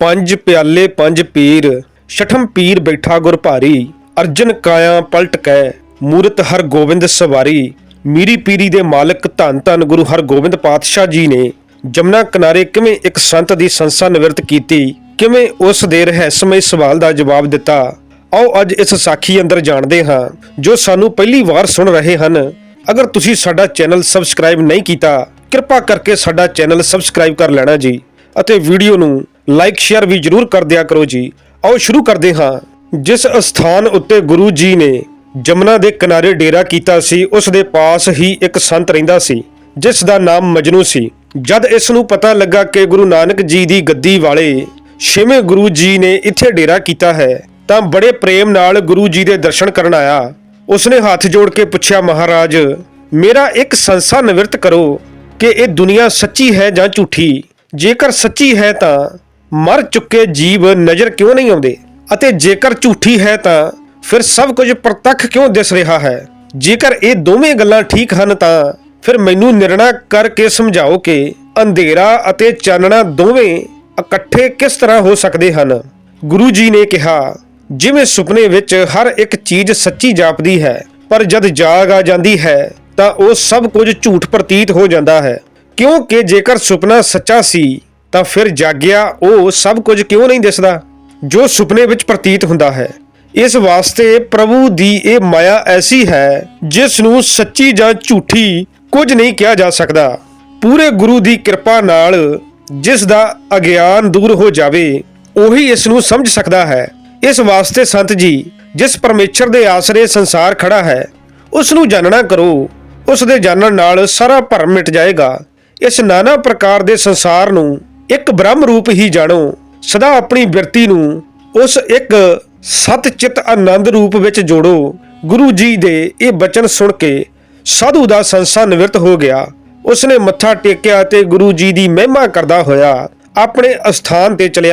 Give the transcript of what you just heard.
ਪੰਜ ਪਿਆਲੇ, ਪੰਜ ਪੀਰ, ਛਠਮ ਪੀਰ ਬੈਠਾ ਗੁਰ ਭਾਰੀ, ਅਰਜਨ ਕਾਇਆ ਪਲਟ ਕੈ, ਮੂਰਤ ਹਰ ਗੋਬਿੰਦ ਸਵਾਰੀ, ਮੀਰੀ ਪੀਰੀ ਦੇ ਮਾਲਕ ਧੰਨ ਧੰਨ ਗੁਰੂ ਹਰਗੋਬਿੰਦ ਪਾਤਸ਼ਾਹ ਜੀ ਨੇ ਜਮਨਾ ਕਿਨਾਰੇ ਕਿਵੇਂ ਇੱਕ ਸੰਤ ਦੀ ਸੰਸਾ ਨਿਵਰਤ ਕੀਤੀ, ਕਿਵੇਂ ਉਸ ਦੇ ਰਹੱਸਮਈ ਸਵਾਲ ਦਾ ਜਵਾਬ ਦਿੱਤਾ? ਆਓ ਅੱਜ ਇਸ ਸਾਖੀ ਅੰਦਰ ਜਾਣਦੇ ਹਾਂ, ਜੋ ਸਾਨੂੰ ਪਹਿਲੀ ਵਾਰ ਸੁਣ ਰਹੇ ਹਨ। ਅਗਰ ਤੁਸੀਂ ਸਾਡਾ ਚੈਨਲ ਸਬਸਕ੍ਰਾਈਬ ਨਹੀਂ ਕੀਤਾ, ਕਿਰਪਾ ਕਰਕੇ ਸਾਡਾ ਚੈਨਲ ਸਬਸਕ੍ਰਾਈਬ ਕਰ ਲੈਣਾ ਜੀ ਅਤੇ ਵੀਡੀਓ ਨੂੰ ਲਾਈਕ, ਸ਼ੇਅਰ ਵੀ ਜਰੂਰ ਕਰ ਦਿਆ ਕਰੋ ਜੀ। ਆਓ ਸ਼ੁਰੂ ਕਰਦੇ ਹਾਂ। ਜਿਸ ਅਸਥਾਨ ਉੱਤੇ ਗੁਰੂ ਜੀ ਨੇ ਜਮਨਾ ਦੇ ਕਿਨਾਰੇ ਡੇਰਾ ਕੀਤਾ ਸੀ, ਉਸ ਦੇ ਪਾਸ ਹੀ ਇੱਕ ਸੰਤ ਰਹਿੰਦਾ ਸੀ, ਜਿਸ ਦਾ ਨਾਮ ਮਜਨੂ ਸੀ। ਜਦ ਇਸ ਨੂੰ ਪਤਾ ਲੱਗਾ ਕਿ ਗੁਰੂ ਨਾਨਕ ਜੀ ਦੀ ਗੱਦੀ ਵਾਲੇ ਛੇਵੇਂ ਗੁਰੂ ਜੀ ਨੇ ਇੱਥੇ ਡੇਰਾ ਕੀਤਾ ਹੈ, ਤਾਂ ਬੜੇ ਪ੍ਰੇਮ ਨਾਲ ਗੁਰੂ ਜੀ ਦੇ ਦਰਸ਼ਨ ਕਰਨ ਆਇਆ। ਉਸਨੇ ਹੱਥ ਜੋੜ ਕੇ ਪੁੱਛਿਆ, ਮਹਾਰਾਜ, ਮੇਰਾ ਇੱਕ ਸੰਸਾ ਨਿਵਰਤ ਕਰੋ ਕਿ ਇਹ ਦੁਨੀਆ ਸੱਚੀ ਹੈ ਜਾਂ ਝੂਠੀ? ਜੇਕਰ ਸੱਚੀ ਹੈ ਤਾਂ ਮਰ ਚੁੱਕੇ ਜੀਵ ਨਜ਼ਰ ਕਿਉਂ ਨਹੀਂ ਆਉਂਦੇ? ਅਤੇ ਜੇਕਰ ਝੂਠੀ ਹੈ ਤਾਂ ਫਿਰ ਸਭ ਕੁਝ ਪ੍ਰਤੱਖ ਕਿਉਂ ਦਿਸ ਰਿਹਾ ਹੈ? ਜੇਕਰ ਇਹ ਦੋਵੇਂ ਗੱਲਾਂ ਠੀਕ ਹਨ ਤਾਂ ਫਿਰ ਮੈਨੂੰ ਨਿਰਣਾ ਕਰਕੇ ਸਮਝਾਓ ਕਿ ਅੰਧੇਰਾ ਅਤੇ ਚਾਨਣਾ ਦੋਵੇਂ ਇਕੱਠੇ ਕਿਸ ਤਰ੍ਹਾਂ ਹੋ ਸਕਦੇ ਹਨ? ਗੁਰੂ ਜੀ ਨੇ ਕਿਹਾ, ਜਿਵੇਂ ਸੁਪਨੇ ਵਿੱਚ ਹਰ ਇੱਕ ਚੀਜ਼ ਸੱਚੀ ਜਾਪਦੀ ਹੈ, ਪਰ ਜਦ ਜਾਗ ਆ ਜਾਂਦੀ ਹੈ, ਤਾਂ ਉਹ ਸਭ ਕੁਝ ਝੂਠ ਪ੍ਰਤੀਤ ਹੋ ਜਾਂਦਾ ਹੈ। ਕਿਉਂਕਿ ਜੇਕਰ ਸੁਪਨਾ ਸੱਚਾ ਸੀ ਤਾਂ ਫਿਰ ਜਾਗਿਆ ਉਹ ਸਭ ਕੁਝ ਕਿਉਂ ਨਹੀਂ ਦਿਸਦਾ? ਜੋ ਸੁਪਨੇ ਵਿੱਚ ਪ੍ਰਤੀਤ ਹੁੰਦਾ ਹੈ। ਇਸ ਵਾਸਤੇ ਪ੍ਰਭੂ ਦੀ ਇਹ ਮਾਇਆ ਐਸੀ ਹੈ ਜਿਸ ਨੂੰ ਸੱਚੀ ਜਾਂ ਝੂਠੀ ਕੁਝ ਨਹੀਂ ਕਿਹਾ ਜਾ ਸਕਦਾ। ਪੂਰੇ ਗੁਰੂ ਦੀ ਕਿਰਪਾ ਨਾਲ ਜਿਸ ਦਾ ਅਗਿਆਨ ਦੂਰ ਹੋ ਜਾਵੇ, ਉਹੀ ਇਸ ਨੂੰ ਸਮਝ ਸਕਦਾ ਹੈ। ਇਸ ਵਾਸਤੇ ਸੰਤ ਜੀ, ਜਿਸ ਪਰਮੇਸ਼ਰ ਦੇ ਆਸਰੇ ਸੰਸਾਰ ਖੜਾ ਹੈ ਉਸ ਨੂੰ ਜਾਣਨਾ ਕਰੋ। ਉਸ ਦੇ ਜਾਣਨ ਨਾਲ ਸਾਰਾ ਭਰਮ ਮਿਟ ਜਾਏਗਾ। ਇਸ ਨਾਨਾ ਪ੍ਰਕਾਰ ਦੇ ਸੰਸਾਰ ਨੂੰ ਇੱਕ ਬ੍ਰਹਮ ਰੂਪ ਹੀ ਜਾਣੋ, ਸਦਾ ਆਪਣੀ ਬਿਰਤੀ ਨੂੰ ਉਸ ਇੱਕ ਸਤ ਚਿਤ ਆਨੰਦ ਰੂਪ ਵਿੱਚ ਜੋੜੋ। ਗੁਰੂ ਜੀ ਦੇ ਇਹ ਬਚਨ ਸੁਣ ਕੇ ਸਾਧੂ ਦਾ ਸੰਸਾ ਨਿਵਰਤ ਹੋ ਗਿਆ। ਉਸਨੇ ਮੱਥਾ ਟੇਕਿਆ ਤੇ ਗੁਰੂ ਜੀ ਦੀ ਮਹਿਮਾ ਕਰਦਾ ਹੋਇਆ ਆਪਣੇ ਅਸਥਾਨ ਤੇ ਚਲਿਆ